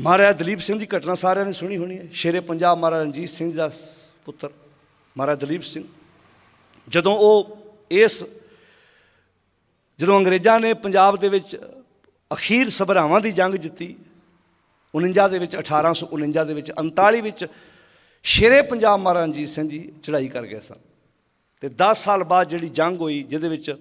ਮਹਾਰਾਜਾ ਦਲੀਪ ਸਿੰਘ ਦੀ ਘਟਨਾ ਸਾਰਿਆਂ ਨੇ ਸੁਣੀ ਹੋਣੀ ਹੈ। ਸ਼ੇਰੇ ਪੰਜਾਬ ਮਹਾਰਾਜਾ ਰਣਜੀਤ ਸਿੰਘ ਦਾ ਪੁੱਤਰ, ਮਹਾਰਾਜਾ ਦਲੀਪ ਸਿੰਘ। ਜਦੋਂ ਉਹ ਇਸ, ਜਦੋਂ ਅੰਗਰੇਜ਼ਾਂ ਨੇ ਪੰਜਾਬ ਦੇ ਵਿੱਚ ਅਖੀਰ ਸਭਰਾਵਾਂ ਦੀ ਜੰਗ ਜਿੱਤੀ 49 ਦੇ ਵਿੱਚ 1849 ਦੇ ਵਿੱਚ 39 ਵਿੱਚ ਸ਼ੇਰੇ ਪੰਜਾਬ ਮਹਾਰਾਜਾ ਰਣਜੀਤ ਸਿੰਘ ਜੀ ਚੜ੍ਹਾਈ ਕਰ ਗਏ ਸਨ। ਤੇ 10 ਸਾਲ ਬਾਅਦ ਜਿਹੜੀ ਜੰਗ ਹੋਈ, ਜਿਹਦੇ ਵਿੱਚ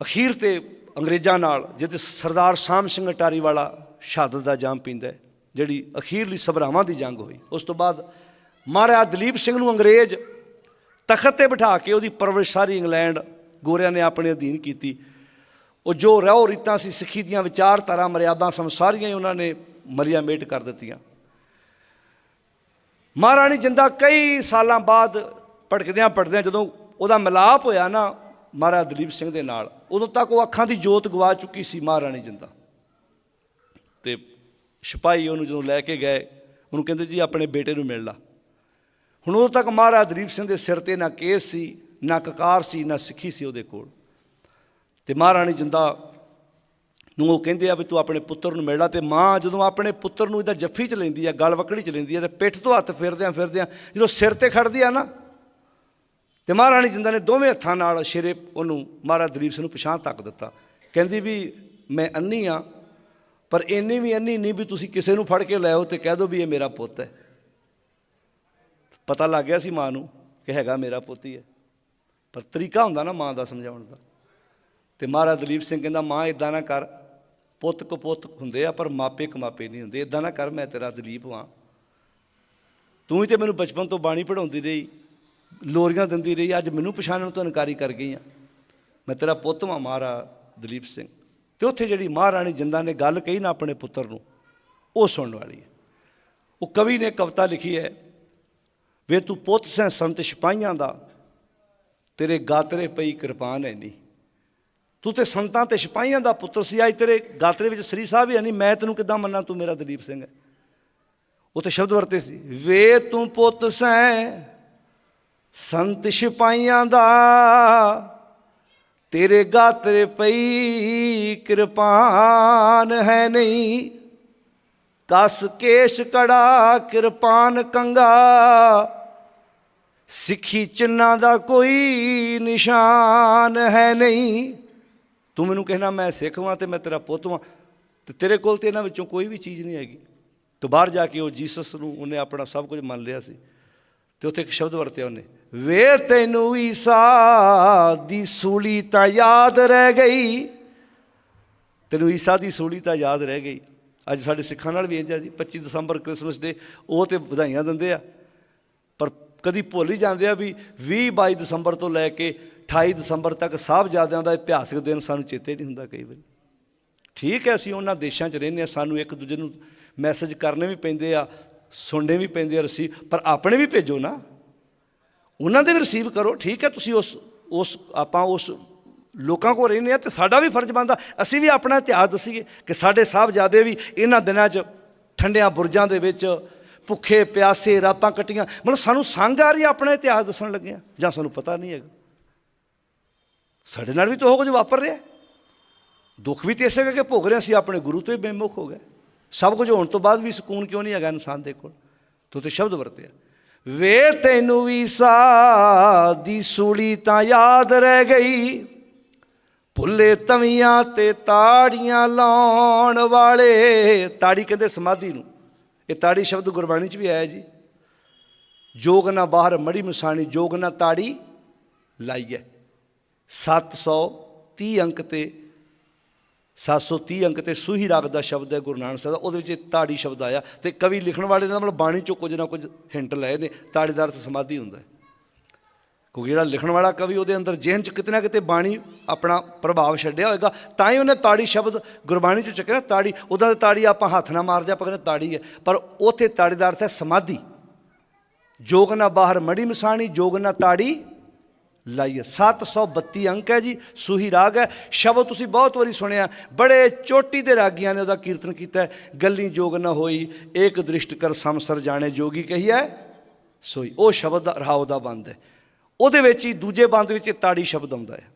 ਅਖੀਰ ਤੇ ਅੰਗਰੇਜ਼ਾਂ ਨਾਲ, ਜਿਹਦੇ ਸਰਦਾਰ ਸ਼ਾਮ ਸਿੰਘ ਅਟਾਰੀ ਵਾਲਾ ਸ਼ਹਾਦਤ ਦਾ ਜਾਮ ਪੀਂਦਾ ਜਿਹੜੀ ਅਖੀਰਲੀ ਸਭਰਾਵਾਂ ਦੀ ਜੰਗ ਹੋਈ। ਉਸ ਤੋਂ ਬਾਅਦ ਮਹਾਰਾਜਾ ਦਲੀਪ ਸਿੰਘ ਨੂੰ ਅੰਗਰੇਜ਼ ਤਖਤ ਤੇ ਬਿਠਾ ਕੇ ਉਹਦੀ ਪਰਵਰਿਸ਼ ਸਾਰੀ ਇੰਗਲੈਂਡ ਗੋਰਿਆਂ ਨੇ ਆਪਣੇ ਅਧੀਨ ਕੀਤੀ। ਉਹ ਜੋ ਰਹਿਓ ਰੀਤਾਂ ਸੀ, ਸਿੱਖੀ ਦੀਆਂ ਵਿਚਾਰਧਾਰਾ, ਮਰਿਆਦਾ ਸਨ ਸਾਰੀਆਂ ਹੀ ਉਹਨਾਂ ਨੇ ਮਰੀਆ ਮੇਟ ਕਰ ਦਿੱਤੀਆਂ। ਮਹਾਰਾਣੀ ਜਿੰਦਾ ਕਈ ਸਾਲਾਂ ਬਾਅਦ ਭਟਕਦਿਆਂ ਭਟਕਦਿਆਂ ਜਦੋਂ ਉਹਦਾ ਮਿਲਾਪ ਹੋਇਆ ਨਾ, ਮਹਾਰਾਜਾ ਦਲੀਪ ਸਿੰਘ ਦੇ ਨਾਲ, ਉਦੋਂ ਤੱਕ ਉਹ ਅੱਖਾਂ ਦੀ ਜੋਤ ਗਵਾ ਚੁੱਕੀ ਸੀ ਮਹਾਰਾਣੀ ਜਿੰਦਾ। ਤੇ ਸਿਪਾਹੀ ਉਹਨੂੰ ਜਦੋਂ ਲੈ ਕੇ ਗਏ, ਉਹਨੂੰ ਕਹਿੰਦੇ, ਜੀ, ਆਪਣੇ ਬੇਟੇ ਨੂੰ ਮਿਲ ਲਾ। ਹੁਣ ਉਦੋਂ ਤੱਕ ਮਹਾਰਾਜਾ ਦਲੀਪ ਸਿੰਘ ਦੇ ਸਿਰ ਤੇ ਨਾ ਕੇਸ ਸੀ, ਨਾ ਕਕਾਰ ਸੀ, ਨਾ ਸਿੱਖੀ ਸੀ ਉਹਦੇ ਕੋਲ। ਤੇ ਮਹਾਰਾਣੀ ਜਿੰਦਾ ਨੂੰ ਉਹ ਕਹਿੰਦੇ ਆ ਵੀ ਤੂੰ ਆਪਣੇ ਪੁੱਤਰ ਨੂੰ ਮਿਲਣਾ ਤੇ ਮਾਂ ਜਦੋਂ ਆਪਣੇ ਪੁੱਤਰ ਨੂੰ ਇਹਦਾ ਜੱਫੀ ਚ ਲੈਂਦੀ ਆ, ਗਲ ਵਕੜੀ ਚ ਲੈਂਦੀ ਆ ਤੇ ਪਿੱਠ ਤੋਂ ਹੱਥ ਫੇਰਦਿਆਂ ਫਿਰਦਿਆਂ ਜਦੋਂ ਸਿਰ ਤੇ ਖੜਦੀ ਆ ਨਾ, ਤੇ ਮਹਾਰਾਣੀ ਜਿੰਦਾ ਨੇ ਦੋਵੇਂ ਹੱਥਾਂ ਨਾਲ ਸ਼ੇਰੇ ਉਹਨੂੰ ਮਹਾਰਾਜ ਦਲੀਪ ਸਿੰਘ ਨੂੰ ਪਛਾਣ ਤੱਕ ਦਿੱਤਾ। ਕਹਿੰਦੀ ਵੀ ਮੈਂ ਅੰਨੀ ਆ ਪਰ ਇੰਨੀ ਵੀ ਇੰਨੀ ਨਹੀਂ ਵੀ ਤੁਸੀਂ ਕਿਸੇ ਨੂੰ ਫੜ ਕੇ ਲੈ ਆਓ ਤੇ ਕਹਿ ਦਿਓ ਵੀ ਇਹ ਮੇਰਾ ਪੁੱਤ ਹੈ। ਪਤਾ ਲੱਗ ਗਿਆ ਸੀ ਮਾਂ ਨੂੰ ਕਿ ਹੈਗਾ ਮੇਰਾ ਪੁੱਤ ਹੀ। ਹੈ ਪਰ ਤਰੀਕਾ ਹੁੰਦਾ ਨਾ ਮਾਂ ਦਾ ਸਮਝਾਉਣ ਦਾ। ਤੇ ਮਹਾਰਾਜ ਦਲੀਪ ਸਿੰਘ ਕਹਿੰਦਾ, ਮਾਂ ਇਦਾਂ ਨਾ ਕਰ। ਪੁੱਤ ਕੋ ਪੁੱਤ ਹੁੰਦੇ ਆ, ਪਰ ਮਾਪੇ ਕਮਾਪੇ ਨਹੀਂ ਹੁੰਦੇ। ਇਦਾਂ ਨਾ ਕਰ, ਮੈਂ ਤੇਰਾ ਦਲੀਪ ਹਾਂ ਤੂੰ ਹੀ ਤੇ ਮੈਨੂੰ ਬਚਪਨ ਤੋਂ ਬਾਣੀ ਪੜਾਉਂਦੀ ਰਹੀ, ਲੋਰੀਆਂ ਦਿੰਦੀ ਰਹੀ, ਅੱਜ ਮੈਨੂੰ ਪਛਾਣਨ ਤੋਂ ਇਨਕਾਰੀ ਕਰ ਗਈ ਆ। ਮੈਂ ਤੇਰਾ ਪੁੱਤ ਵਾਂ ਮਹਾਰਾ ਦਲੀਪ ਸਿੰਘ। ਤੇ ਉੱਥੇ ਜਿਹੜੀ ਮਹਾਰਾਣੀ ਜਿੰਦਾ ਨੇ ਗੱਲ ਕਹੀ ਨਾ ਆਪਣੇ ਪੁੱਤਰ ਨੂੰ, ਉਹ ਸੁਣਨ ਵਾਲੀ ਹੈ। ਉਹ ਕਵੀ ਨੇ ਕਵਿਤਾ ਲਿਖੀ ਹੈ, ਵੇ ਤੂੰ ਪੁੱਤ ਸੈਂ ਸੰਤ ਸਿਪਾਹੀਆਂ ਦਾ, ਤੇਰੇ ਗਾਤਰੇ ਪਈ ਕਿਰਪਾਨ ਹੈ ਨਹੀਂ ਤੂੰ ਤੇ ਸੰਤਾਂ ਤੇ ਸਿਪਾਹੀਆਂ ਦਾ ਪੁੱਤਰ ਸੀ, ਅੱਜ ਤੇਰੇ ਗਾਤਰੇ ਵਿੱਚ ਸ੍ਰੀ ਸਾਹਿਬ ਹੀ ਹੈ ਨਹੀਂ ਮੈਂ ਤੈਨੂੰ ਕਿੱਦਾਂ ਮੰਨਾਂ, ਤੂੰ ਮੇਰਾ ਦਲੀਪ ਸਿੰਘ ਹੈ। ਉਹ ਤੇ ਸ਼ਬਦ ਵਰਤੇ ਸੀ, ਵੇ ਤੂੰ ਪੁੱਤ ਸੈਂ ਸੰਤ ਸਿਪਾਹੀਆਂ ਦਾ ਤੇਰੇ ਗਾਤਰੇ ਪਈ ਕਿਰਪਾਨ ਹੈ ਨਹੀਂ। ਕਸ ਕੇਸ਼ ਕੜਾ ਕਿਰਪਾਨ ਕੰਗਾ। ਸਿੱਖੀ ਚਿੰਨਾਂ ਦਾ ਕੋਈ ਨਿਸ਼ਾਨ ਹੈ ਨਹੀਂ। ਤੂੰ ਮੈਨੂੰ ਕਹਿਣਾ, ਮੈਂ ਸਿੱਖ ਹਾਂ ਤੇ ਮੈਂ ਤੇਰਾ ਪੁੱਤ ਹਾਂ ਤੇ ਤੇਰੇ ਕੋਲ ਤੇ ਇਹਨਾਂ ਵਿੱਚੋਂ ਕੋਈ ਵੀ ਚੀਜ਼ ਨਹੀਂ ਹੈਗੀ। ਤੇ ਬਾਹਰ ਜਾ ਕੇ ਉਹ ਜੀਸਸ ਨੂੰ, ਉਹਨੇ ਆਪਣਾ ਸਭ ਕੁਝ ਮੰਨ ਲਿਆ ਸੀ। ਤੇ ਉੱਥੇ ਇੱਕ ਸ਼ਬਦ ਵਰਤਿਆ ਉਹਨੇ, ਵੇ ਤੈਨੂੰ ਈਸਾ ਦੀ ਸੂਲੀ ਤਾਂ ਯਾਦ ਰਹਿ ਗਈ। ਤੈਨੂੰ ਈਸਾ ਦੀ ਸੂਲੀ ਤਾਂ ਯਾਦ ਰਹਿ ਗਈ। ਅੱਜ ਸਾਡੇ ਸਿੱਖਾਂ ਨਾਲ ਵੀ ਇੰਜ ਆ ਜੀ 25 ਦਸੰਬਰ ਕ੍ਰਿਸਮਸ ਡੇ, ਉਹ ਤੇ ਵਧਾਈਆਂ ਦਿੰਦੇ ਆ। ਪਰ ਕਦੀ ਭੁੱਲ ਹੀ ਜਾਂਦੇ ਆ ਵੀ 20 22 ਦਸੰਬਰ ਤੋਂ ਲੈ ਕੇ 28 ਦਸੰਬਰ ਤੱਕ ਸਾਹਿਬਜ਼ਾਦਿਆਂ ਦਾ ਇਤਿਹਾਸਕ ਦਿਨ ਸਾਨੂੰ ਚੇਤੇ ਨਹੀਂ ਹੁੰਦਾ ਕਈ ਵਾਰੀ। ਠੀਕ ਹੈ, ਅਸੀਂ ਉਹਨਾਂ ਦੇਸ਼ਾਂ 'ਚ ਰਹਿੰਦੇ ਆ ਸਾਨੂੰ ਇੱਕ ਦੂਜੇ ਨੂੰ ਮੈਸੇਜ ਕਰਨੇ ਵੀ ਪੈਂਦੇ ਆ ਸੁਣਨੇ ਵੀ ਪੈਂਦੇ ਆ ਰਸੀਵ ਪਰ ਆਪਣੇ ਵੀ ਭੇਜੋ ਨਾ। ਉਹਨਾਂ ਦੇ ਵੀ ਰਿਸੀਵ ਕਰੋ, ਠੀਕ ਹੈ, ਤੁਸੀਂ ਉਸ ਉਸ, ਆਪਾਂ ਉਸ ਲੋਕਾਂ ਕੋਲ ਰਹਿੰਦੇ ਆ ਤੇ ਸਾਡਾ ਵੀ ਫਰਜ਼ ਬਣਦਾ। ਅਸੀਂ ਵੀ ਆਪਣਾ ਇਤਿਹਾਸ ਦਸੀਏ ਕਿ ਸਾਡੇ ਸਾਹਿਬਜ਼ਾਦੇ ਵੀ ਇਹਨਾਂ ਦਿਨਾਂ 'ਚ ਠੰਡਿਆਂ ਬੁਰਜਾਂ ਦੇ ਵਿੱਚ ਭੁੱਖੇ, ਪਿਆਸੇ, ਰਾਤਾਂ ਕੱਟੀਆਂ, ਮਤਲਬ ਸਾਨੂੰ ਸੰਗ ਆ ਰਹੀ ਆ ਆਪਣਾ ਇਤਿਹਾਸ ਦੱਸਣ ਲੱਗੇ ਆ ਜਾਂ ਸਾਨੂੰ ਪਤਾ ਨਹੀਂ ਹੈਗਾ। ਸਾਡੇ ਨਾਲ ਵੀ ਤਾਂ ਉਹ ਕੁਝ ਵਾਪਰ ਰਿਹਾ ਦੁੱਖ ਵੀ ਤੇ ਇਸੇ ਕਰਕੇ ਭੋਗ ਰਿਹਾ ਸੀ ਆਪਣੇ ਗੁਰੂ ਤੋਂ ਹੀ ਬੇਮੁਖ ਹੋ ਗਏ। ਸਭ ਕੁਝ ਹੋਣ ਤੋਂ ਬਾਅਦ ਵੀ ਸਕੂਨ ਕਿਉਂ ਨਹੀਂ ਹੈਗਾ ਇਨਸਾਨ ਦੇ ਕੋਲ? ਤੂੰ ਤੇ ਸ਼ਬਦ ਵਰਤਿਆ। ਵੇ ਤੈਨੂੰ ਵੀ ਸਾ ਦੀ ਸੂਲੀ ਤਾਂ ਯਾਦ ਰਹਿ ਗਈ। ਭੁੱਲੇ ਤਵੀਆਂ ਤੇ ਤਾੜੀਆਂ ਲਾਉਣ ਵਾਲੇ। ਤਾੜੀ ਕਹਿੰਦੇ ਸਮਾਧੀ ਨੂੰ। ਇਹ ਤਾੜੀ ਸ਼ਬਦ ਗੁਰਬਾਣੀ 'ਚ ਵੀ ਆਇਆ ਜੀ। ਜੋਗ ਨਾ ਬਾਹਰ ਮੜੀ ਮਸਾਣੀ, ਜੋਗ ਨਾ ਤਾੜੀ ਲਾਈਐ। 730 ਅੰਕ ਤੇ 730 ਅੰਕ ਤੇ ਸੂਹੀ ਰਾਗ ਦਾ ਸ਼ਬਦ ਹੈ ਗੁਰੂ ਨਾਨਕ ਸਾਹਿਬ ਦਾ, ਉਹਦੇ ਵਿੱਚ ਤਾੜੀ ਸ਼ਬਦ ਆਇਆ ਤੇ ਕਵੀ ਲਿਖਣ ਵਾਲੇ ਨੇ ਮਤਲਬ ਬਾਣੀ ਚੋਂ ਕੁਝ ਨਾ ਕੁਝ ਹਿੰਟ ਲਏ ਨੇ, ਤਾੜੀ ਦਾ ਅਰਥ ਸਮਾਧੀ ਹੁੰਦਾ ਹੈ। ਕਿਉਂਕਿ ਜਿਹੜਾ ਲਿਖਣ ਵਾਲਾ ਕਵੀ, ਉਹਦੇ ਅੰਦਰ ਜਿਹਨ ਚ ਕਿਤੇ ਨਾ ਕਿਤੇ ਬਾਣੀ ਆਪਣਾ ਪ੍ਰਭਾਵ ਛੱਡਿਆ ਹੋਏਗਾ, ਤਾਂ ਹੀ ਉਹਨੇ ਤਾੜੀ ਸ਼ਬਦ ਗੁਰਬਾਣੀ 'ਚੋਂ ਚੱਕਿਆ ਤਾੜੀ, ਉਹਦਾ ਤਾਂ ਤਾੜੀ ਆਪਾਂ ਹੱਥ ਨਾਲ ਮਾਰਦੇ, ਆਪਾਂ ਕਹਿੰਦੇ ਤਾੜੀ ਹੈ, ਪਰ ਉੱਥੇ ਤਾੜੀ ਦਾ ਅਰਥ ਹੈ ਸਮਾਧੀ। ਜੋਗ ਨਾ ਬਾਹਰ ਮੜੀ ਮਸਾਣੀ, ਜੋਗ ਨਾ ਤਾੜੀ ਲਾਈਏ। 732 ਅੰਕ ਹੈ ਜੀ, ਸੂਹੀ ਰਾਗ ਹੈ। ਸ਼ਬਦ ਤੁਸੀਂ ਬਹੁਤ ਵਾਰੀ ਸੁਣਿਆ, ਬੜੇ ਚੋਟੀ ਦੇ ਰਾਗੀਆਂ ਨੇ ਉਹਦਾ ਕੀਰਤਨ ਕੀਤਾ ਗੱਲੀ ਜੋਗ ਨਾ ਹੋਈ, ਏਕ ਦ੍ਰਿਸ਼ਟ ਕਰ ਸੰਸਰ ਜਾਣੇ ਜੋਗੀ ਕਹੀ ਹੈ। ਸੋਈ, ਉਹ ਸ਼ਬਦ ਦਾ ਰਾਉ ਦਾ ਬੰਦ ਹੈ। ਉਹਦੇ ਵਿੱਚ ਹੀ ਦੂਜੇ ਬੰਦ ਵਿੱਚ ਤਾੜੀ ਸ਼ਬਦ ਆਉਂਦਾ ਹੈ।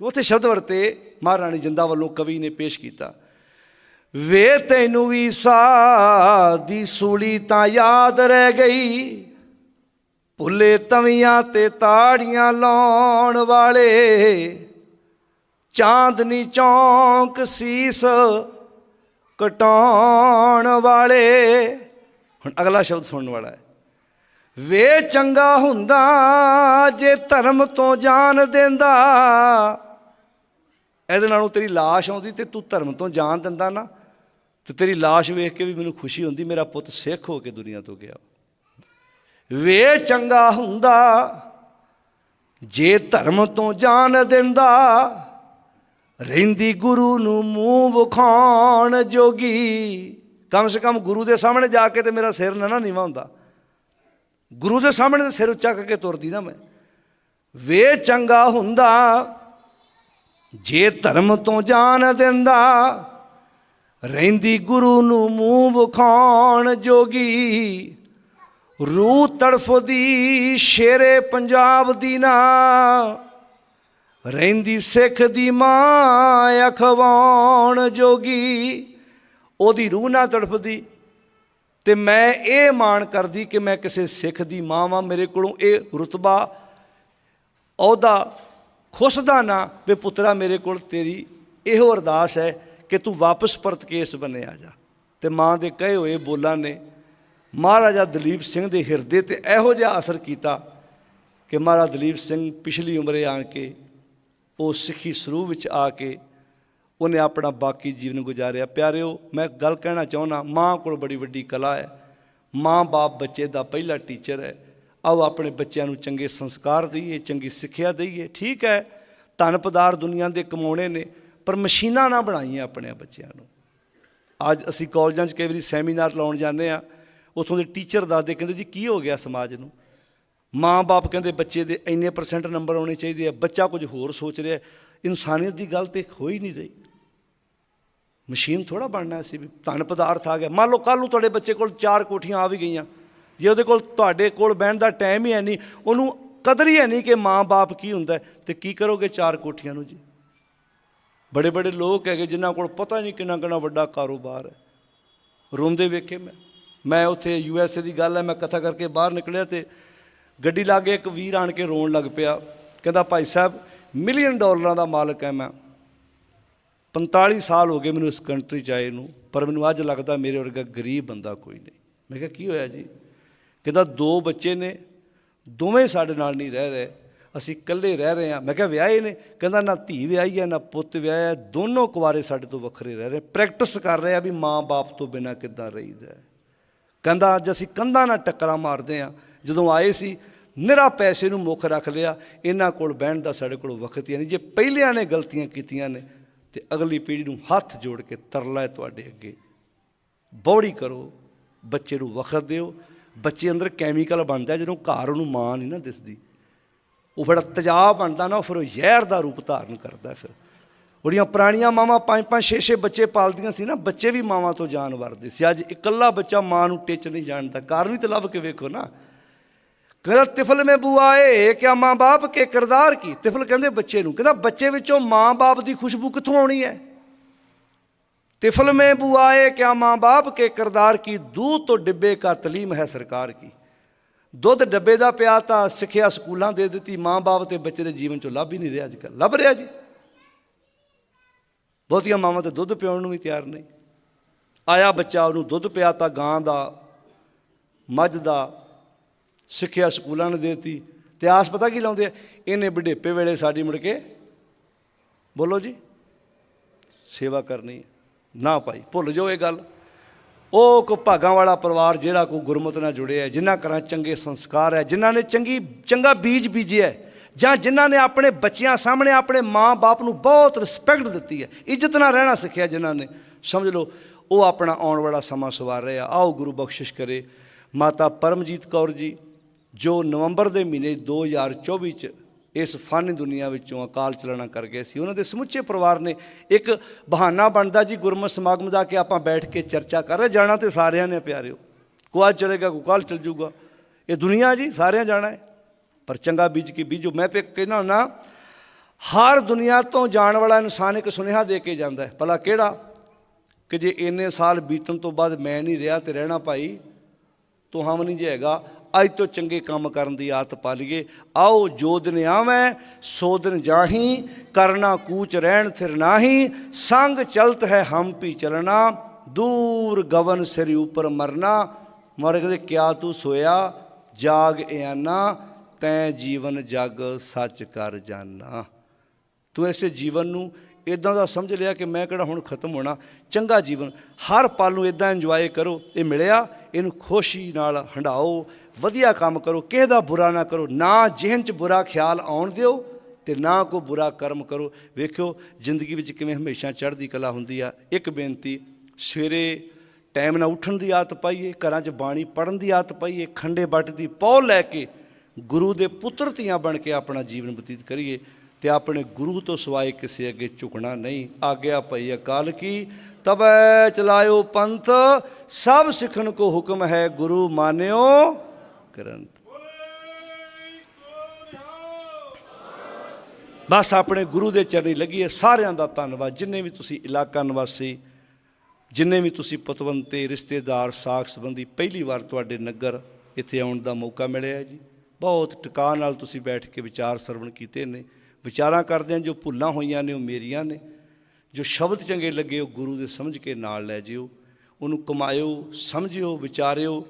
ਉੱਥੇ ਸ਼ਬਦ ਵਰਤੇ ਮਹਾਰਾਣੀ ਜਿੰਦਾ ਵੱਲੋਂ ਕਵੀ ਨੇ ਪੇਸ਼ ਕੀਤਾ। ਵੇ ਤੈਨੂੰ ਵੀ ਸਾ ਦੀ ਸੂਲੀ ਤਾਂ ਯਾਦ ਰਹਿ ਗਈ। ਭੁੱਲੇ ਤਵੀਆਂ ਤੇ ਤਾੜੀਆਂ ਲਾਉਣ ਵਾਲੇ ਚਾਂਦਨੀ ਚੌਂਕ ਸੀਸ ਕਟਾਉਣ ਵਾਲੇ ਹੁਣ ਅਗਲਾ ਸ਼ਬਦ ਸੁਣਨ ਵਾਲਾ ਹੈ ਵੇ ਚੰਗਾ ਹੁੰਦਾ ਜੇ ਧਰਮ ਤੋਂ ਜਾਨ ਦਿੰਦਾ ਇਹਦੇ ਨਾਲੋਂ ਤੇਰੀ লাশ ਆਉਂਦੀ ਤੇ ਤੂੰ ਧਰਮ ਤੋਂ ਜਾਨ ਦਿੰਦਾ ਨਾ ਤੇ ਤੇਰੀ লাশ ਵੇਖ ਕੇ ਵੀ ਮੈਨੂੰ ਖੁਸ਼ੀ ਹੁੰਦੀ ਮੇਰਾ ਪੁੱਤ ਸਿੱਖ ਹੋ ਕੇ ਦੁਨੀਆ ਤੋਂ ਗਿਆ ਵੇ ਚੰਗਾ ਹੁੰਦਾ, ਜੇ ਧਰਮ ਤੋਂ ਜਾਣ ਦਿੰਦਾ, ਰਹਿੰਦੀ ਗੁਰੂ ਨੂੰ ਮੂੰਹ ਵਿਖਾਉਣ ਜੋਗੀ। ਕਮ ਸੇ ਕਮ ਗੁਰੂ ਦੇ ਸਾਹਮਣੇ ਜਾ ਕੇ ਤੇ ਮੇਰਾ ਸਿਰ ਨਾ ਨਾ ਨੀਵਾ ਹੁੰਦਾ। ਗੁਰੂ ਦੇ ਸਾਹਮਣੇ ਤੇ ਸਿਰ ਉੱਚਾ ਕਰਕੇ ਤੁਰਦੀ ਨਾ ਮੈਂ। ਵੇ ਚੰਗਾ ਹੁੰਦਾ, ਜੇ ਧਰਮ ਤੋਂ ਜਾਣ ਦਿੰਦਾ, ਰਹਿੰਦੀ ਗੁਰੂ ਨੂੰ ਮੂੰਹ ਵਿਖਾਉਣ ਜੋਗੀ। ਰੂਹ ਤੜਫਦੀ, ਸ਼ੇਰੇ ਪੰਜਾਬ ਦੀ ਨਾ। ਰਹਿੰਦੀ ਸਿੱਖ ਦੀ ਮਾਂ ਅਖਵਾਉਣ ਜੋਗੀ, ਉਹਦੀ ਰੂਹ ਨਾ ਤੜਫਦੀ। ਤੇ ਮੈਂ ਇਹ ਮਾਣ ਕਰਦੀ ਕਿ ਮੈਂ ਕਿਸੇ ਸਿੱਖ ਦੀ ਮਾਂ ਵਾਂ, ਮੇਰੇ ਕੋਲੋਂ ਇਹ ਰੁਤਬਾ ਅਹੁਦਾ ਖੁਸਦਾ ਨਾ ਵੇ ਪੁੱਤਰਾ ਮੇਰੇ ਕੋਲ ਤੇਰੀ ਇਹੋ ਅਰਦਾਸ ਹੈ ਕਿ ਤੂੰ ਵਾਪਸ ਪਰਤ ਕੇ ਇਸ ਆ ਜਾ। ਤੇ ਮਾਂ ਦੇ ਕਹੇ ਹੋਏ ਬੋਲਾਂ ਨੇ ਮਹਾਰਾਜਾ ਦਲੀਪ ਸਿੰਘ ਦੇ ਹਿਰਦੇ ਤੇ ਇਹੋ ਜਿਹਾ ਅਸਰ ਕੀਤਾ ਕਿ ਮਹਾਰਾਜਾ ਦਲੀਪ ਸਿੰਘ ਪਿਛਲੀ ਉਮਰੇ ਆਣ ਕੇ ਉਹ ਸਿੱਖੀ ਸਰੂਹ ਵਿੱਚ ਆ ਕੇ ਉਹਨੇ ਆਪਣਾ ਬਾਕੀ ਜੀਵਨ ਗੁਜ਼ਾਰਿਆ। ਪਿਆਰਿਓ, ਮੈਂ ਗੱਲ ਕਹਿਣਾ ਚਾਹੁੰਦਾ, ਮਾਂ ਕੋਲ ਬੜੀ ਵੱਡੀ ਕਲਾ ਹੈ। ਮਾਂ ਬਾਪ ਬੱਚੇ ਦਾ ਪਹਿਲਾ ਟੀਚਰ ਹੈ। ਆਓ ਆਪਣੇ ਬੱਚਿਆਂ ਨੂੰ ਚੰਗੇ ਸੰਸਕਾਰ ਦਈਏ, ਚੰਗੀ ਸਿੱਖਿਆ ਦਈਏ। ਠੀਕ ਹੈ, ਧਨ ਪਦਾਰ ਦੁਨੀਆ ਦੇ ਕਮਾਉਣੇ ਨੇ, ਪਰ ਮਸ਼ੀਨਾਂ ਨਾ ਬਣਾਈਆਂ ਆਪਣੇ ਬੱਚਿਆਂ ਨੂੰ। ਅੱਜ ਅਸੀਂ ਕਾਲਜਾਂ 'ਚ ਕਈ ਵਾਰੀ ਸੈਮੀਨਾਰ ਲਾਉਣ ਜਾਂਦੇ ਆ ਉਥੋਂ ਦੇ ਟੀਚਰ ਦੱਸਦੇ ਕਹਿੰਦੇ ਜੀ ਕੀ ਹੋ ਗਿਆ ਸਮਾਜ ਨੂੰ? ਮਾਂ-ਬਾਪ ਕਹਿੰਦੇ ਬੱਚੇ ਦੇ ਇੰਨੇ ਪਰਸੈਂਟ ਨੰਬਰ ਆਉਣੇ ਚਾਹੀਦੇ ਆ ਬੱਚਾ ਕੁਝ ਹੋਰ ਸੋਚ ਰਿਹਾ ਇਨਸਾਨੀਅਤ ਦੀ ਗੱਲ ਤੇ ਹੋ ਹੀ ਨਹੀਂ ਰਹੀ। ਮਸ਼ੀਨ ਥੋੜਾ ਬਣਨਾ ਸੀ ਵੀ ਧਨ ਪਦਾਰਥ ਆ ਗਿਆ। ਮੰਨ ਲਓ ਕੱਲ ਨੂੰ ਤੁਹਾਡੇ ਬੱਚੇ ਕੋਲ ਚਾਰ ਕੋਠੀਆਂ ਆ ਵੀ ਗਈਆਂ ਜੇ ਉਹਦੇ ਕੋਲ ਤੁਹਾਡੇ ਕੋਲ ਬਹਿਣ ਦਾ ਟਾਈਮ ਹੀ ਹੈ ਨਹੀਂ ਉਹਨੂੰ ਕਦਰ ਹੀ ਹੈ ਨਹੀਂ ਕਿ ਮਾਂ-ਬਾਪ ਕੀ ਹੁੰਦਾ ਹੈ, ਤੇ ਕੀ ਕਰੋਗੇ ਚਾਰ ਕੋਠੀਆਂ ਨੂੰ ਜੀ? ਬੜੇ ਬੜੇ ਲੋਕ ਹੈਗੇ ਜਿਨ੍ਹਾਂ ਕੋਲ ਪਤਾ ਨਹੀਂ ਕਿੰਨਾ ਕਿੰਨਾ ਵੱਡਾ ਕਾਰੋਬਾਰ ਹੈ। ਰੋਂਦੇ ਵੇਖੇ ਮੈਂ। ਮੈਂ ਉੱਥੇ ਯੂ ਐਸ ਏ ਦੀ ਗੱਲ ਹੈ ਮੈਂ ਕਥਾ ਕਰਕੇ ਬਾਹਰ ਨਿਕਲਿਆ ਤੇ ਗੱਡੀ ਲਾਗੇ ਇੱਕ ਵੀਰ ਆਣ ਕੇ ਰੋਣ ਲੱਗ ਪਿਆ। ਕਹਿੰਦਾ ਭਾਈ ਸਾਹਿਬ ਮਿਲੀਅਨ ਡਾਲਰਾਂ ਦਾ ਮਾਲਕ ਹੈ ਮੈਂ। 45 ਸਾਲ ਹੋ ਗਏ ਮੈਨੂੰ ਇਸ ਕੰਟਰੀ ਚ ਆਏ ਨੂੰ ਪਰ ਮੈਨੂੰ ਅੱਜ ਲੱਗਦਾ ਮੇਰੇ ਵਰਗਾ ਗਰੀਬ ਬੰਦਾ ਕੋਈ ਨਹੀਂ। ਮੈਂ ਕਿਹਾ ਕੀ ਹੋਇਆ ਜੀ? ਕਹਿੰਦਾ ਦੋ ਬੱਚੇ ਨੇ ਦੋਵੇਂ ਸਾਡੇ ਨਾਲ ਨਹੀਂ ਰਹਿ ਰਹੇ। ਅਸੀਂ ਇਕੱਲੇ ਰਹਿ ਰਹੇ ਹਾਂ। ਮੈਂ ਕਿਹਾ ਵਿਆਹੇ ਨੇ? ਕਹਿੰਦਾ ਨਾ ਧੀ ਵਿਆਹੀ ਹੈ ਨਾ ਪੁੱਤ ਵਿਆਹਿਆ ਹੈ, ਦੋਨੋਂ ਕੁਵਾਰੇ ਸਾਡੇ ਤੋਂ ਵੱਖਰੇ ਰਹਿ ਰਹੇ। ਪ੍ਰੈਕਟਿਸ ਕਰ ਰਹੇ ਆ ਵੀ ਮਾਂ-ਬਾਪ ਤੋਂ ਬਿਨਾ ਕਿੱਦਾਂ ਰਹੀਦਾ ਹੈ। ਕਹਿੰਦਾ, ਅੱਜ ਅਸੀਂ ਕੰਧਾਂ ਨਾਲ ਟੱਕਰਾਂ ਮਾਰਦੇ ਆ ਜਦੋਂ ਆਏ ਸੀ, ਨਿਰਾ ਪੈਸੇ ਨੂੰ ਮੁੱਖ ਰੱਖ ਲਿਆ। ਇਹਨਾਂ ਕੋਲ ਬਹਿਣ ਦਾ ਸਾਡੇ ਕੋਲ ਵਕਤ ਹੀ ਨਹੀਂ। ਜੇ ਪਹਿਲਿਆਂ ਨੇ ਗਲਤੀਆਂ ਕੀਤੀਆਂ ਨੇ, ਤੇ ਅਗਲੀ ਪੀੜ੍ਹੀ ਨੂੰ ਹੱਥ ਜੋੜ ਕੇ ਤਰਲਾ ਹੈ ਤੁਹਾਡੇ ਅੱਗੇ। ਬੌੜੀ ਕਰੋ, ਬੱਚੇ ਨੂੰ ਵਕਤ ਦਿਓ। ਬੱਚੇ ਅੰਦਰ ਕੈਮੀਕਲ ਬਣਦਾ ਜਦੋਂ ਘਰ ਉਹਨੂੰ ਮਾਂ ਨਹੀਂ ਨਾ ਦਿਸਦੀ। ਉਹ ਫਿਰ ਤੇਜ਼ਾਬ ਬਣਦਾ ਨਾ ਫਿਰ ਉਹ ਜ਼ਹਿਰ ਦਾ ਰੂਪ ਧਾਰਨ ਕਰਦਾ ਫਿਰ। ਬੜੀਆਂ ਪੁਰਾਣੀਆਂ ਮਾਵਾਂ, ਪੰਜ ਪੰਜ, ਛੇ ਛੇ ਬੱਚੇ ਪਾਲਦੀਆਂ ਸੀ ਨਾ, ਬੱਚੇ ਵੀ ਮਾਵਾਂ ਤੋਂ ਜਾਨ ਵਰਦੇ ਸੀ। ਅੱਜ ਇਕੱਲਾ ਬੱਚਾ ਮਾਂ ਨੂੰ ਟਿੱਚ ਨਹੀਂ ਜਾਣਦਾ ਕਾਰਨ ਵੀ ਤੇ ਲੱਭ ਕੇ ਵੇਖੋ ਨਾ। ਕਹਿੰਦਾ, ਤਿਫਲ ਮੇ ਬੂ ਆਏ ਕਿਆ ਮਾਂ ਬਾਪ ਕੇ ਕਿਰਦਾਰ ਕੀ? ਤਿਫਲ ਕਹਿੰਦੇ ਬੱਚੇ ਨੂੰ, ਕਹਿੰਦਾ, ਬੱਚੇ ਵਿੱਚੋਂ ਮਾਂ ਬਾਪ ਦੀ ਖੁਸ਼ਬੂ ਕਿੱਥੋਂ ਆਉਣੀ ਹੈ? ਤਿਫਲ ਮੇ ਬੂ ਆਏ ਕਿ ਮਾਂ ਬਾਪ ਕੇ ਕਿਰਦਾਰ ਕੀ? ਦੂ ਤੋਂ ਡਿੱਬੇ ਕਾ ਤਲੀਮ ਹੈ ਸਰਕਾਰ ਕੀ? ਦੁੱਧ ਡੱਬੇ ਦਾ ਪਿਆ ਤਾਂ ਸਿੱਖਿਆ ਸਕੂਲਾਂ ਦੇ ਦਿੱਤੀ, ਮਾਂ ਬਾਪ ਤੇ ਬੱਚੇ ਦੇ ਜੀਵਨ ਚੋਂ ਲੱਭ ਹੀ ਨਹੀਂ ਰਿਹਾ ਅੱਜ ਕੱਲ ਲੱਭ ਰਿਹਾ ਜੀ। ਬਹੁਤੀਆਂ ਮਾਵਾਂ ਤੇ ਦੁੱਧ ਪਿਆਉਣ ਨੂੰ ਵੀ ਤਿਆਰ ਨਹੀਂ। ਆਇਆ ਬੱਚਾ ਉਹਨੂੰ ਦੁੱਧ ਪਿਆ ਤਾਂ ਗਾਂ ਦਾ ਮੱਝ ਦਾ ਸਿੱਖਿਆ ਸਕੂਲਾਂ ਨੇ ਦੇਤੀ ਦਿੱਤੀ। ਤੇ ਆਸ ਪਤਾ ਕੀ ਲਾਉਂਦੇ ਆ? ਇਹਨੇ ਬੁਢੇਪੇ ਵੇਲੇ ਸਾਡੀ ਮੁੜ ਕੇ ਬੋਲੋ ਜੀ ਸੇਵਾ ਕਰਨੀ ਨਾ ਭਾਈ ਭੁੱਲ ਜਾਓ ਇਹ ਗੱਲ। ਉਹ ਕੋ ਭਾਗਾਂ ਵਾਲਾ ਪਰਿਵਾਰ ਜਿਹੜਾ ਕੋ ਗੁਰਮਤ ਨਾਲ ਜੁੜਿਆ ਜਿਨ੍ਹਾਂ ਘਰਾਂ ਚੰਗੇ ਸੰਸਕਾਰ ਹੈ ਜਿਨ੍ਹਾਂ ਨੇ ਚੰਗੀ ਚੰਗਾ ਬੀਜ ਬੀਜਿਆ ਹੈ, ਜਾਂ ਜਿਨ੍ਹਾਂ ਨੇ ਆਪਣੇ ਬੱਚਿਆਂ ਸਾਹਮਣੇ ਆਪਣੇ ਮਾਂ-ਬਾਪ ਨੂੰ ਬਹੁਤ ਰਿਸਪੈਕਟ ਦਿੱਤੀ ਹੈ, ਇੱਜ਼ਤ ਨਾਲ ਰਹਿਣਾ ਸਿੱਖਿਆ ਜਿਨ੍ਹਾਂ ਨੇ, ਸਮਝ ਲਓ, ਉਹ ਆਪਣਾ ਆਉਣ ਵਾਲਾ ਸਮਾਂ ਸਵਾਰ ਰਹੇ ਆ। ਆਓ ਗੁਰੂ ਬਖਸ਼ਿਸ਼ ਕਰੇ। ਮਾਤਾ ਪਰਮਜੀਤ ਕੌਰ ਜੀ, ਜੋ ਨਵੰਬਰ ਦੇ ਮਹੀਨੇ 2024 ਚ ਇਸ ਫਾਨੀ ਦੁਨੀਆ ਵਿੱਚੋਂ ਅਕਾਲ ਚਲਾਣਾ ਕਰ ਗਏ ਸੀ, ਉਹਨਾਂ ਦੇ ਸਮੁੱਚੇ ਪਰਿਵਾਰ ਨੇ ਇੱਕ ਬਹਾਨਾ ਬਣਦਾ ਜੀ ਗੁਰਮਤਿ ਸਮਾਗਮ ਦਾ ਕਿ ਆਪਾਂ ਬੈਠ ਕੇ ਚਰਚਾ ਕਰ ਰਹੇ ਜਾਣਾ ਤੇ ਸਾਰਿਆਂ ਨੇ ਪਿਆਰਿਓ। ਕੋ ਅੱਜ ਚਲੇਗਾ ਕੋ ਕੱਲ ਚਲ ਜੂਗਾ। ਇਹ ਦੁਨੀਆ ਜੀ, ਸਾਰਿਆਂ ਜਾਣਾ ਹੈ। ਪਰ ਚੰਗਾ ਬੀਜ ਕੇ ਬੀਜੋ? ਮੈਂ ਤੇ ਕਹਿਣਾ ਹੁੰਦਾ, ਹਰ ਦੁਨੀਆ ਤੋਂ ਜਾਣ ਵਾਲਾ ਇਨਸਾਨ ਇੱਕ ਸੁਨੇਹਾ ਦੇ ਕੇ ਜਾਂਦਾ ਹੈ। ਭਲਾ ਕਿਹੜਾ? ਕਿ ਜੇ ਇੰਨੇ ਸਾਲ ਬੀਤਣ ਤੋਂ ਬਾਅਦ ਮੈਂ ਨਹੀਂ ਰਿਹਾ ਤੇ ਰਹਿਣਾ ਭਾਈ, ਤੂੰ ਹਮ ਨਹੀਂ ਜਾਏਗਾ। ਅੱਜ ਤੋਂ ਚੰਗੇ ਕੰਮ ਕਰਨ ਦੀ ਆਦਤ ਪਾ ਲਈਏ। ਆਓ, ਜੋ ਦਿਨ ਆਵੈ, ਸੋ ਦਿਨ ਜਾਹੀ। ਕਰਨਾ ਕੂਚ ਰਹਿਣ, ਥਿਰ ਨਾਹੀ। ਸੰਗ ਚਲਤ ਹੈ ਹਮ ਪੀ ਚਲਣਾ। ਦੂਰ ਗਵਨ ਸਿਰ ਉਪਰ ਮਰਨਾ। ਮਰ ਗਏ ਕਿਆ ਤੂੰ ਸੋਇਆ? ਜਾਗ ਇਆਨਾ। ਤੈ ਜੀਵਨ ਜਗ ਸੱਚ ਕਰ ਜਾਨਾ। ਤੂੰ ਇਸੇ ਜੀਵਨ ਨੂੰ ਇਦਾਂ ਦਾ ਸਮਝ ਲਿਆ ਕਿ ਮੈਂ ਕਿਹੜਾ ਹੁਣ ਖਤਮ ਹੋਣਾ? ਚੰਗਾ ਜੀਵਨ। ਹਰ ਪਲ ਨੂੰ ਇਦਾਂ ਇੰਜੋਏ ਕਰੋ, ਇਹ ਮਿਲਿਆ, ਇਹਨੂੰ ਖੁਸ਼ੀ ਨਾਲ ਹੰਡਾਓ, ਵਧੀਆ ਕੰਮ ਕਰੋ, ਕਿਸੇ ਦਾ ਬੁਰਾ ਨਾ ਕਰੋ, ਨਾ ਜਿਹਨ ਚ ਬੁਰਾ ਖਿਆਲ ਆਉਣ ਦਿਓ ਤੇ ਨਾ ਕੋ ਬੁਰਾ ਕਰਮ ਕਰੋ। ਵੇਖਿਓ, ਜ਼ਿੰਦਗੀ ਵਿੱਚ ਕਿਵੇਂ ਹਮੇਸ਼ਾ ਚੜ੍ਹਦੀ ਕਲਾ ਹੁੰਦੀ ਆ। ਇੱਕ ਬੇਨਤੀ, ਸਵੇਰੇ ਟਾਈਮ ਨਾਲ ਉੱਠਣ ਦੀ ਆਦਤ ਪਾਈਏ, ਘਰਾਂ 'ਚ ਬਾਣੀ ਪੜਨ ਦੀ ਆਦਤ ਪਾਈਏ, ਖੰਡੇ ਬੱਟ ਦੀ ਪੌ ਲੈ ਕੇ ਗੁਰੂ ਦੇ ਪੁੱਤਰ ਧੀਆਂ ਬਣ ਕੇ ਆਪਣਾ ਜੀਵਨ ਬਤੀਤ ਕਰੀਏ ਤੇ ਆਪਣੇ ਗੁਰੂ ਤੋਂ ਸਿਵਾਏ ਕਿਸੇ ਅੱਗੇ ਝੁਕਣਾ ਨਹੀਂ। ਆਗਿਆ ਪਈ ਅਕਾਲ ਕੀ, ਤਬੈ ਚਲਾਇਓ ਪੰਥ, ਸਭ ਸਿੱਖਣ ਕੋ ਹੁਕਮ ਹੈ ਗੁਰੂ ਮਾਨਿਓ ਗ੍ਰੰਥ। ਬਸ ਆਪਣੇ ਗੁਰੂ ਦੇ ਚਰਨੀ ਲੱਗੀਏ, ਸਾਰਿਆਂ ਦਾ ਧੰਨਵਾਦ। ਜਿੰਨੇ ਵੀ ਤੁਸੀਂ ਇਲਾਕਾ ਨਿਵਾਸੀ, ਜਿੰਨੇ ਵੀ ਤੁਸੀਂ ਪਤਵੰਤੇ, ਰਿਸ਼ਤੇਦਾਰ, ਸਾਖ ਸੰਬੰਧੀ ਪਹਿਲੀ ਵਾਰ ਤੁਹਾਡੇ ਨਗਰ ਇੱਥੇ ਆਉਣ ਦਾ ਮੌਕਾ ਮਿਲਿਆ ਜੀ। ਬਹੁਤ ਟਿਕਾ ਨਾਲ ਤੁਸੀਂ ਬੈਠ ਕੇ ਵਿਚਾਰ ਸਰਵਣ ਕੀਤੇ ਨੇ। ਵਿਚਾਰਾਂ ਕਰਦੇ ਜੋ ਭੁੱਲਾਂ ਹੋਈਆਂ ਨੇ, ਉਹ ਮੇਰੀਆਂ ਨੇ। ਜੋ ਸ਼ਬਦ ਚੰਗੇ ਲੱਗੇ, ਉਹ ਗੁਰੂ ਦੇ ਸਮਝ ਕੇ ਨਾਲ ਲੈ ਜਿਓ। ਉਹਨੂੰ ਕਮਾਇਓ, ਸਮਝਿਓ, ਵਿਚਾਰਿਓ।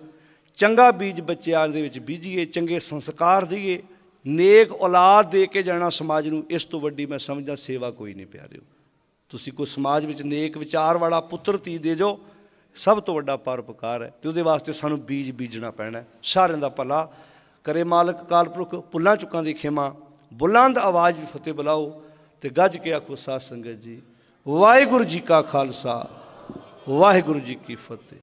ਚੰਗਾ ਬੀਜ ਬੱਚਿਆਂ ਦੇ ਵਿੱਚ ਬੀਜੀਏ, ਚੰਗੇ ਸੰਸਕਾਰ ਦਈਏ। ਨੇਕ ਔਲਾਦ ਦੇ ਕੇ ਜਾਣਾ ਸਮਾਜ ਨੂੰ, ਇਸ ਤੋਂ ਵੱਡੀ ਮੈਂ ਸਮਝਦਾ ਸੇਵਾ ਕੋਈ ਨਹੀਂ ਪਿਆਰਿਓ। ਤੁਸੀਂ ਕੋਈ ਸਮਾਜ ਵਿੱਚ ਨੇਕ ਵਿਚਾਰ ਵਾਲਾ ਪੁੱਤਰ, ਧੀ ਦੇ ਜੋ, ਸਭ ਤੋਂ ਵੱਡਾ ਪਰਉਪਕਾਰ ਹੈ। ਤੇ ਉਹਦੇ ਵਾਸਤੇ ਸਾਨੂੰ ਬੀਜ ਬੀਜਣਾ ਪੈਣਾ ਸਾਰਿਆਂ ਦਾ ਭਲਾ ਕਰੇ ਮਾਲਕ ਕਾਲ ਪੁਰਖ ਭੁੱਲਾਂ ਚੁੱਕਾਂ ਦੀ ਖਿਮਾ। ਬੁਲੰਦ ਆਵਾਜ਼ ਵਿੱਚ ਫਤਿਹ ਬੁਲਾਓ ਤੇ ਗੱਜ ਕੇ ਆਖੋ, ਸਾਧ ਸੰਗਤ ਜੀ, ਵਾਹਿਗੁਰੂ ਜੀ ਕਾ ਖਾਲਸਾ, ਵਾਹਿਗੁਰੂ ਜੀ ਕੀ ਫਤਿਹ।